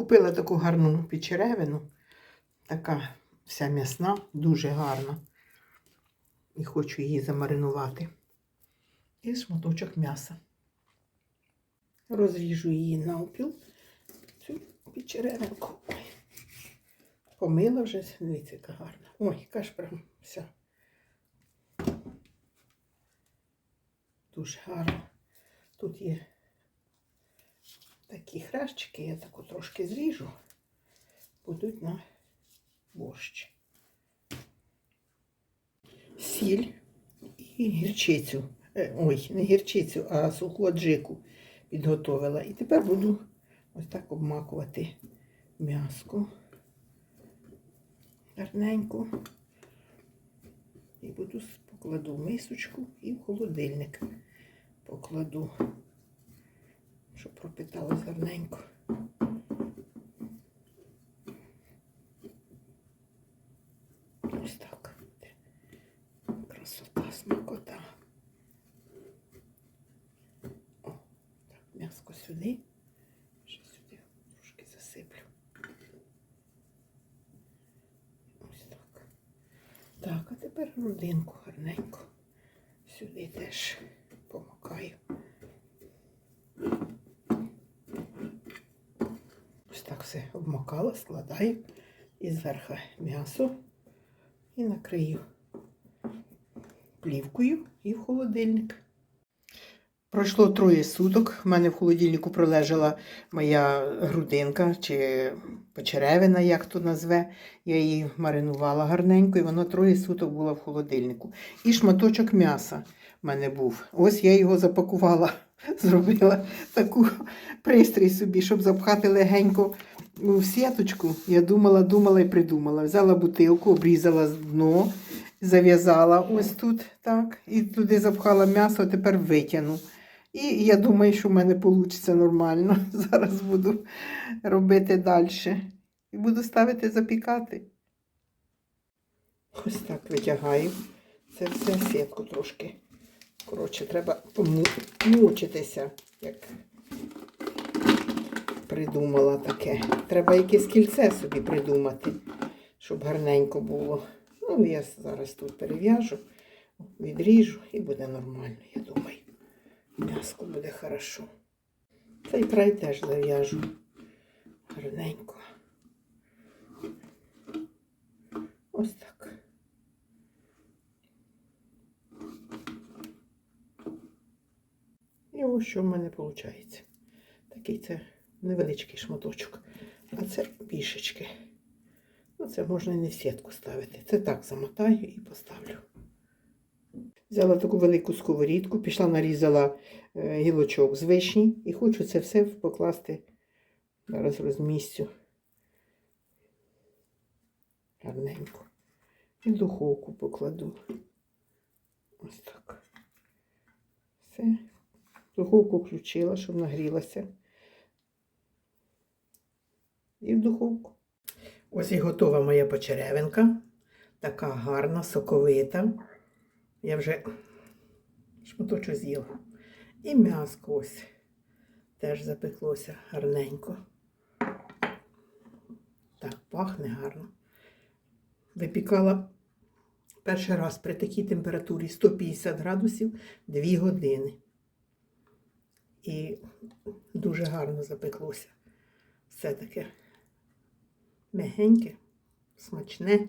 Купила таку гарну печеревину, така вся м'ясна, дуже гарна. І хочу її замаринувати. І шматочок м'яса. Розріжу її навпіл. Цю печеревинку. Помила вже, дивіться, яка гарна. Ой, яка ж прям вся. Дуже гарно. Тут є такі хрящики, я таку трошки зріжу, будуть на борщ. Сіль і гірчицю. Е, Ой, не гірчицю, а суху аджику підготовила. І тепер буду ось так обмакувати м'яско гарненько. І буду покладу в мисочку і в холодильник покладу, щоб пропиталось гарненько. Ось так. Красота, смакота. О, так, м'яско сюди. Ще сюди трошки засиплю. Ось так. Так, а тепер грудинку гарненько. Сюди теж помакаю. Ось так все обмакала, складаю і зверху м'ясо і накрию плівкою і в холодильник. Пройшло троє суток. В мене в холодильнику пролежала моя грудинка чи почеревина, як то назве. Я її маринувала гарненько, і воно троє суток було в холодильнику. І шматочок м'яса в мене був. Ось я його запакувала, зробила таку пристрій собі, щоб запхати легенько в сіточку. Я думала, думала і придумала. Взяла бутилку, обрізала дно, зав'язала ось тут, так, і туди запхала м'ясо, тепер витягну. І я думаю, що в мене вийде нормально. Зараз буду робити далі. І буду ставити запікати. Ось так витягаю. Це все сітку трошки. Коротше, треба помучитися, як придумала таке. Треба якесь кільце собі придумати, щоб гарненько було. Ну, я зараз тут перев'яжу, відріжу і буде нормально, я думаю. М'яско буде хорошо. Цей край теж зав'яжу гарненько. Ось так. І ось що в мене виходить. Такий це невеличкий шматочок. А це більшечки. Ну, це можна і не в сітку ставити. Це так замотаю і поставлю. Взяла таку велику сковорідку, пішла, нарізала е, гілочок з вишні і хочу це все покласти. Зараз розмістю. Гарненько. І в духовку покладу. Ось так. Все. Духовку включила, щоб нагрілася. І в духовку. Ось і готова моя почеревинка. Така гарна, соковита. Я вже шматочок з'їла. І м'яско ось теж запеклося гарненько. Так, пахне гарно. Випікала перший раз при такій температурі 150 градусів 2 години. І дуже гарно запеклося. Все таке м'ягеньке, смачне.